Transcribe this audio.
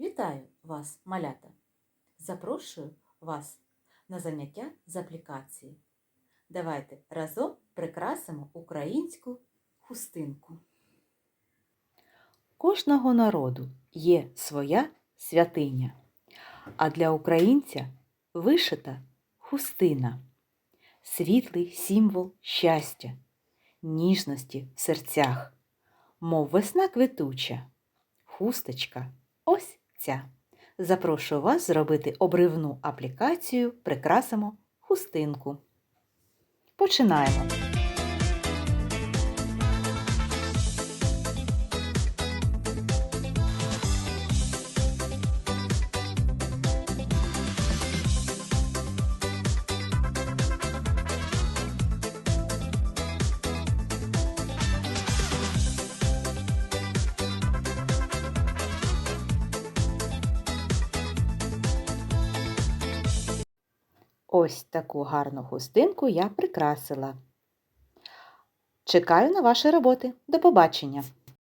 Вітаю вас, малята! Запрошую вас на заняття з аплікації. Давайте разом прикрасимо українську хустинку. Кожного народу є своя святиня, а для українця вишита хустина, світлий символ щастя, ніжності в серцях, мов весна квітуча, хусточка ось ця. Запрошую вас зробити обривну аплікацію Прикрасимо хустинку. Починаємо. Ось таку гарну хустинку я прикрасила. Чекаю на ваші роботи. До побачення!